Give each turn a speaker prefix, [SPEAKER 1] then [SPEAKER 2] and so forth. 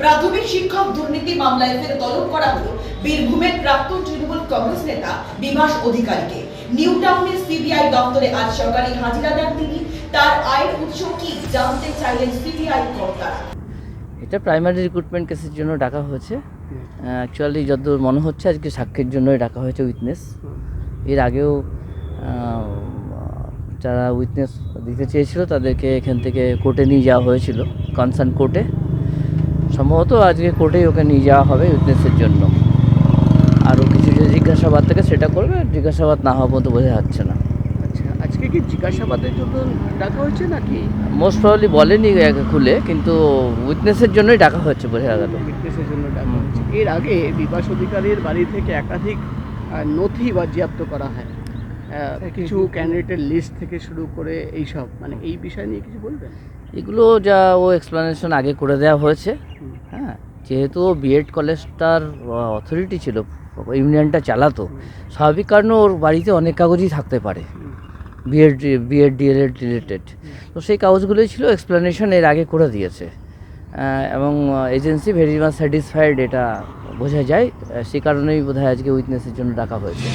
[SPEAKER 1] প্রাথমিক শিক্ষক দুর্নীতি মামলায় ফের তলব করা হলো বীরভূমের প্রাক্তন তৃণমূল কংগ্রেস নেতা বিভাস অধিকারীকে। নিউ টাউনের সিবিআই দপ্তরে আজ সকালে হাজিরা দেন তিনি। তার আয়ের উৎস কি জানতে চাইলেন সিবিআই কর্তারা।
[SPEAKER 2] এটা প্রাইমারি রিক্রুটমেন্ট কেসের জন্য ডাকা হয়েছে। অ্যাকচুয়ালি যতদূর মনে হচ্ছে আজকে সাক্ষীর জন্যই ডাকা হয়েছে উইটনেস এর আগেও যারা উইটনেস দিতে চেয়েছিল তাদেরকে এখান থেকে কোর্টে নিয়ে যাওয়া হয়েছিল। কনসার্ন কোর্টে সম্ভবত আজকে কোর্টেই ওকে নিয়ে যাওয়া হবে উইটনেসের জন্য। আরও কিছু যে জিজ্ঞাসাবাদ থেকে সেটা করবে জিজ্ঞাসাবাদ না হওয়া পর্যন্ত বোঝা যাচ্ছে না।
[SPEAKER 3] আচ্ছা আজকে কি জিজ্ঞাসাবাদের জন্য ডাকা হয়েছে নাকি?
[SPEAKER 2] মোস্ট প্রবলি বলেনি একে খুলে কিন্তু উইটনেসের জন্যই ডাকা হচ্ছে বোঝা গেল।
[SPEAKER 3] বিটনেসের জন্য ডাকা হয়েছে। এর আগে বিকাশ অধিকারীর বাড়ি থেকে একাধিক নথি বাজেয়াপ্ত করা হয়। কিছু ক্যান্ডিডেটের লিস্ট থেকে শুরু করে এইসব। মানে এই বিষয় নিয়ে কিছু বলবেন?
[SPEAKER 2] এগুলো যা ও এক্সপ্লানেশন আগে করে দেওয়া হয়েছে। হ্যাঁ যেহেতু বিএড কলেজটার অথরিটি ছিল, ইউনিয়নটা চালাতো, স্বাভাবিক কারণে ওর বাড়িতে অনেক কাগজই থাকতে পারে বিএড বিএড ডিএলএড রিলেটেড তো সেই কাগজগুলোই ছিল এক্সপ্লানেশন এর আগে করে দিয়েছে। এবং এজেন্সি ভেরি মাচ স্যাটিসফাইড এটা বোঝা যায়। সে কারণেই বোধহয় আজকে উইটনেসের জন্য ডাকা হয়েছে।